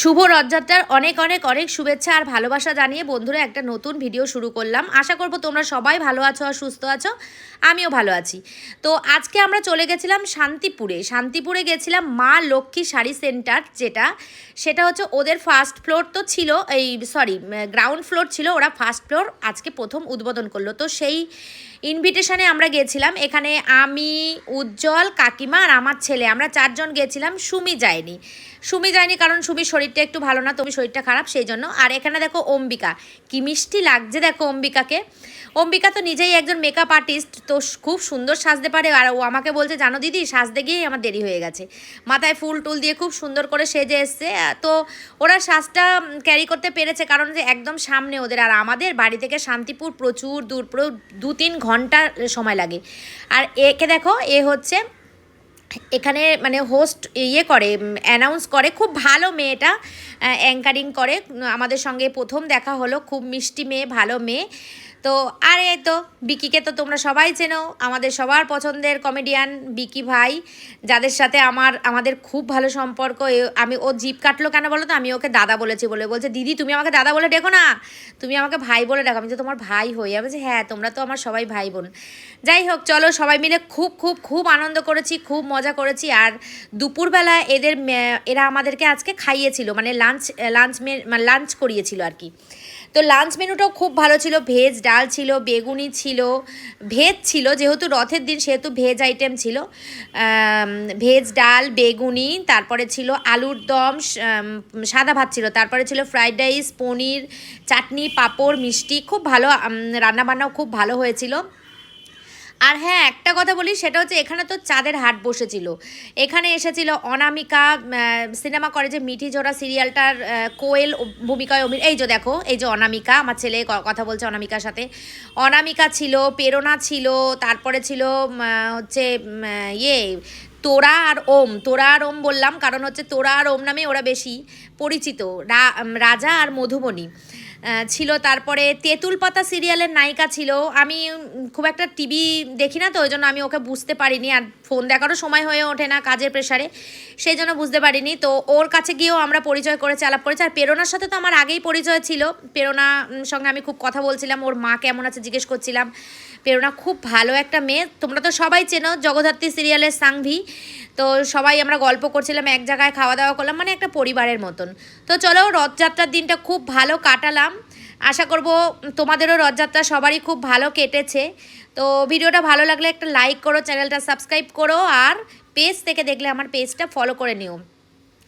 শুভ রথযাত্রার অনেক অনেক অনেক শুভেচ্ছা আর ভালোবাসা জানিয়ে বন্ধুরা একটা নতুন ভিডিও শুরু করলাম। আশা করব তোমরা সবাই ভালো আছো আর সুস্থ আছো, আমিও ভালো আছি। তো আজকে আমরা চলে গেছিলাম শান্তিপুরে। শান্তিপুরে গেছিলাম মা লক্ষ্মী শাড়ি সেন্টার যেটা, সেটা হচ্ছে ওদের ফার্স্ট ফ্লোর তো ছিল এই সরি গ্রাউন্ড ফ্লোর ছিল, ওরা ফার্স্ট ফ্লোর আজকে প্রথম উদ্বোধন করল। তো সেই ইনভিটেশনে আমরা গেছিলাম। এখানে আমি, উজ্জ্বল, কাকিমা আর আমার ছেলে। আমরা চারজন গেছিলাম সুমি যায়নি। সুমি যায়নি কারণ সুমির শরীরটা একটু ভালো না তুমি শরীরটা খারাপ সেই জন্য আর এখানে দেখো অম্বিকা, কি মিষ্টি লাগছে দেখো অম্বিকাকে। অম্বিকা তো নিজেই একজন মেকআপ আর্টিস্ট তো খুব সুন্দর সাজতে পারে। আর ও আমাকে বলছে, জানো দিদি, সাজতে গিয়েই আমার দেরি হয়ে গেছে। মাথায় ফুল টুল দিয়ে খুব সুন্দর করে সেজে এসছে। তো ওরা সাজটা ক্যারি করতে পেরেছে, কারণ যে একদম সামনে ওদের। আর আমাদের বাড়ি থেকে শান্তিপুর প্রচুর দূর দু তিন ঘণ্টা সময় লাগে। আর একে দেখো, এ হচ্ছে এখানে মানে হোস্ট ইয়ে করে অ্যানাউন্স করে। খুব ভালো মেয়েটা অ্যাঙ্কারিং করে। আমাদের সঙ্গে প্রথম দেখা হলো, খুব মিষ্টি মেয়ে, ভালো মেয়ে। তো আর এই তো, বিকিকে তো তোমরা সবাই চেনো, আমাদের সবার পছন্দের কমেডিয়ান বিকি ভাই, যাদের সাথে আমার, আমাদের খুব ভালো সম্পর্ক। আমি, ও জিপ কাটলো কেন বলো তো? আমি ওকে দাদা বলেছি বলে। বলছে, দিদি, তুমি আমাকে দাদা বলে ডেকো না। তুমি আমাকে ভাই বলে ডাকো। আমি যে তোমার ভাই হই আমি বলছি হ্যাঁ তোমরা তো আমার সবাই ভাই বোন। যাই হোক, চলো সবাই মিলে খুব খুব খুব আনন্দ করেছি। খুব মজা করেছি আর দুপুরবেলা এদের এরা আমাদেরকে আজকে খাইয়েছিল মানে লাঞ্চ লাঞ্চ মানে লাঞ্চ করিয়েছিল আর কি। তো লাঞ্চ মেনুটাও খুব ভালো ছিল, ভেজ ডাল ছিল, বেগুনি ছিল, ভেজ ছিল, যেহেতু রথের দিন সেহেতু ভেজ আইটেম ছিল। ভেজ ডাল, বেগুনি, তারপরে ছিল আলুর দম সাদা ভাত ছিল, তারপরে ছিল ফ্রাইড রাইস পনির, চাটনি, পাঁপড়, মিষ্টি, খুব ভালো রান্নাবান্নাও খুব ভালো হয়েছিল। আর হ্যাঁ একটা কথা বলি, সেটা হচ্ছে এখানে তো চাঁদের হাট বসেছিল। এখানে এসেছিল অনামিকা সিনেমা করে যে মিঠি জোড়া সিরিয়ালটার কোয়েল, ভূমিকায় অমি এই যে দেখো, এই যে অনামিকা, আমার ছেলে কথা বলছে অনামিকার সাথে। অনামিকা ছিল প্রেরণা ছিল, তারপরে ছিল হচ্ছে ইয়ে তোরা আর ওম। তোরা আর ওম বললাম, কারণ হচ্ছে তোরা আর ওম নামে ওরা বেশি পরিচিত রাজা আর মধুবনী। ছিল। তারপরে তেঁতুল পাতা সিরিয়ালের নায়িকা ছিল। আমি খুব একটা টিভি দেখি না তো, ওই জন্য আমি ওকে বুঝতে পারিনি। আর ফোন দেখারও সময় হয়ে ওঠে না কাজের প্রেশারে সেই জন্য বুঝতে পারিনি। তো ওর কাছে গিয়েও আমরা পরিচয় করেছি, আলাপ করেছি। আর প্রেরণার সাথে তো আমার আগেই পরিচয় ছিল। প্রেরণা সঙ্গে আমি খুব কথা বলছিলাম। ওর মা কেমন আছে জিজ্ঞেস করছিলাম। প্রেরণা খুব ভালো একটা মেয়ে। তোমরা তো সবাই চেনো জগদ্ধাত্রী সিরিয়ালের সাংভি। তো সবাই আমরা গল্প করছিলাম, এক জায়গায় খাওয়া দাওয়া করলাম মানে একটা পরিবারের মতন। তো চলো রথযাত্রার দিনটা খুব ভালো কাটালাম। আশা করব তোমাদেরও রথযাত্রা সবারই খুব ভালো কেটেছে। তো ভিডিওটা ভালো লাগলে একটা লাইক করো, চ্যানেলটা সাবস্ক্রাইব করো, আর পেজ থেকে দেখলে আমার পেজটা ফলো করে নিও।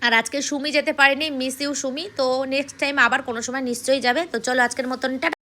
আর আজকে সুমি যেতে পারেনি মিস ইউ সুমি। তো নেক্সট টাইম আবার কোনো সময় নিশ্চয়ই যাবে। তো চলো আজকের মতন, টাটা।